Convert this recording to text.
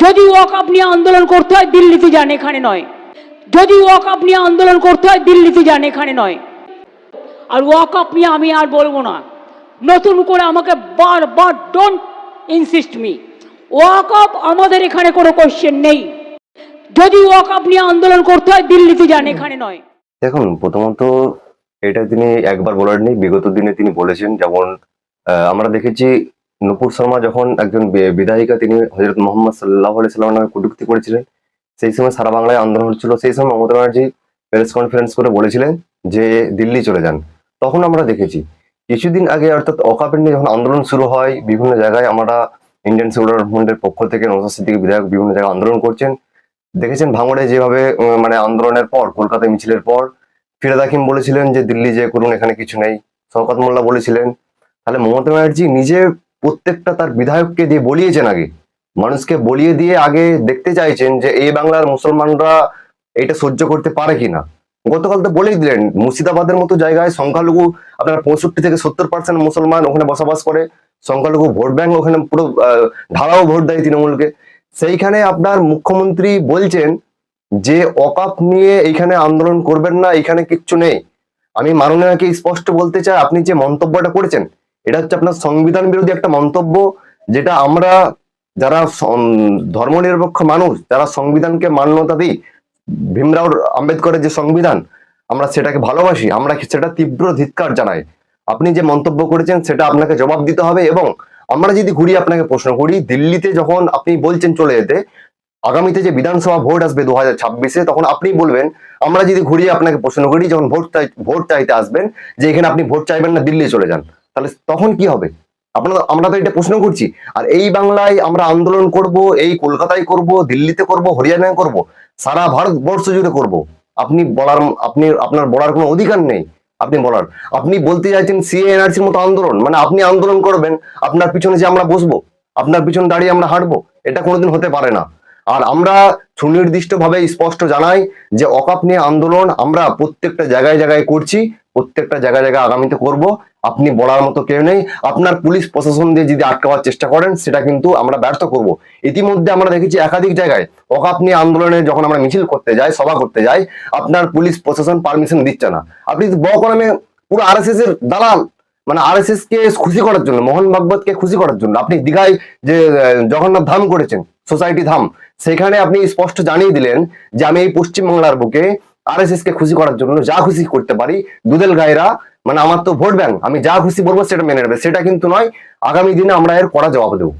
যদি ওয়াকআপ নিয়ে আন্দোলন করতে হয়, দিল্লিতে যান, এখানে নয়। যদি ওয়াকআপ নিয়ে আন্দোলন করতে হয়, দিল্লিতে যান, এখানে নয়। আর ওয়াকআপ নিয়ে আমি আর বলব না। নতুন করে আমাকে বারবার ডোন্ট ইনসিস্ট মি ওয়াকআপ আমাদের এখানে কোনো কোশ্চেন নেই। যদি ওয়াকআপ নিয়ে আন্দোলন করতে হয়, দিল্লিতে যান, এখানে নয়। দেখুন, প্রথমত এটা তিনি একবার বলেননি, বিগত দিনে তিনি বলেছেন, যেমন আমরা দেখেছি নুপুর শর্মা যখন একজন বিধায়িকা, তিনি হজরত মোহাম্মদ সাল্লাহ সাল্লাম নামে কটূক্তি করেছিলেন, সেই সময় সারা বাংলায় আন্দোলন হচ্ছিল। সেই সময় মমতা ব্যানার্জি প্রেস কনফারেন্স করে বলেছিলেন যে, দিল্লি চলে যান। তখন আমরা দেখেছি, কিছুদিন আগে অর্থাৎ অকাপের যখন আন্দোলন শুরু হয়, বিভিন্ন জায়গায় আমরা ইন্ডিয়ান সেকুলার মুভমেন্টের পক্ষ থেকে নৌসাদ সিদ্দিকী বিধায়ক বিভিন্ন জায়গায় আন্দোলন করছেন। দেখেছেন ভাঙড়ে যেভাবে মানে আন্দোলনের পর কলকাতা মিছিলের পর ফিরাদ হাকিম বলেছিলেন যে, দিল্লি যে করুন, এখানে কিছু নেই। শওকত মোল্লা বলেছিলেন। তাহলে মমতা ব্যানার্জি নিজে প্রত্যেকটা তার বিধায়ককে দিয়ে বলিয়েছেন আগে। মানুষকে বলিয়ে দিয়ে আগে দেখতে চাইছেন যে এই বাংলার মুসলমানরা এটা সহ্য করতে পারে কিনা। গতকাল তো বলেই দিলেন, মুর্শিদাবাদের মতো জায়গায় সংখ্যালঘু আপনার পঁয়ষট্টি থেকে সত্তর পার্সেন্ট মুসলমান ওখানে বসবাস করে, সংখ্যালঘু ভোট ব্যাংক ওখানে পুরো ঢালাও ভোট দেয় তৃণমূলকে। সেইখানে আপনার মুখ্যমন্ত্রী বলছেন যে অকাপ নিয়ে এইখানে আন্দোলন করবেন না এখানে কিচ্ছু নেই। আমি মাননীয়কে স্পষ্ট বলতে চাই, আপনি যে মন্তব্যটা করেছেন এটা হচ্ছে আপনার সংবিধান বিরোধী একটা মন্তব্য, যেটা আমরা যারা ধর্ম নিরপেক্ষ মানুষ, যারা সংবিধানকে মান্যতা দিই, ভীমরাও আম্বেদকরের যে সংবিধান, আমরা সেটাকে ভালোবাসি, আমরা সেটা তীব্র ধিৎকার জানাই। আপনি যে মন্তব্য করেছেন, সেটা আপনাকে জবাব দিতে হবে এবং আমরা যদি ঘুরিয়ে আপনাকে প্রশ্ন করি, দিল্লিতে যখন আপনি বলছেন চলে যেতে, আগামীতে যে বিধানসভা ভোট আসবে দু হাজার ছাব্বিশে, তখন আপনি বলবেন, আমরা যদি ঘুরিয়ে আপনাকে প্রশ্ন করি, যখন ভোট ভোট চাইতে আসবেন, যে এখানে আপনি ভোট চাইবেন না, দিল্লি চলে যান। তাহলে তখন কি হবে? আপনারা, আমরা তো এটা প্রশ্ন করছি। আর এই বাংলায় আমরা আন্দোলন করব, এই কলকাতায় করব, দিল্লিতে করব, হরিয়ানায় করব, সারা ভারতবর্ষ জুড়ে করব। আপনি বলার, আপনি, আপনার বলার কোনো অধিকার নেই, আপনি বলার। আপনি বলতে চাইছেন সিএ, এনআরসির মতো আন্দোলন মানে আপনি আন্দোলন করবেন, আপনার পিছনে যে আমরা বসবো, আপনার পিছনে দাঁড়িয়ে আমরা হাঁটবো, এটা কোনোদিন হতে পারে না। আর আমরা সুনির্দিষ্টভাবে স্পষ্ট জানাই যে অকাপ নিয়ে আন্দোলন আমরা প্রত্যেকটা জায়গায় জায়গায় করছি, প্রত্যেকটা জায়গায় জায়গায় আগামীতে করব। আপনি বলার মতো কেউ নেই। আপনার পুলিশ প্রশাসন দিয়ে যদি আটকাবার চেষ্টা করেন, সেটা কিন্তু আমরা ব্যর্থ করব। ইতিমধ্যে আমরা দেখেছি একাধিক জায়গায় অকাপ নিয়ে আন্দোলনে যখন আমরা মিছিল করতে যাই, সভা করতে যাই, আপনার পুলিশ প্রশাসন পারমিশন দিচ্ছে না। আপনি বকরমে পুরো আরএসএস এর দালাল মানে আরএসএস কে খুশি করার জন্য, মোহন ভাগবতকে খুশি করার জন্য, আপনি দীঘায় যে জগন্নাথ ধাম করেছেন, সোসাইটি ধাম, সেখানে আপনি স্পষ্ট জানিয়ে দিলেন যে আমি এই পশ্চিমবাংলার বুকে আরএসএস কে খুশি করার জন্য যা খুশি করতে পারি। দুদেল গায়েরা মানে আমার তো ভোট ব্যাংক আমি যা খুশি বলব সেটা মেনে নেবে। সেটা কিন্তু নয়, আগামী দিনে আমরা এর কড়া জবাব দেবো।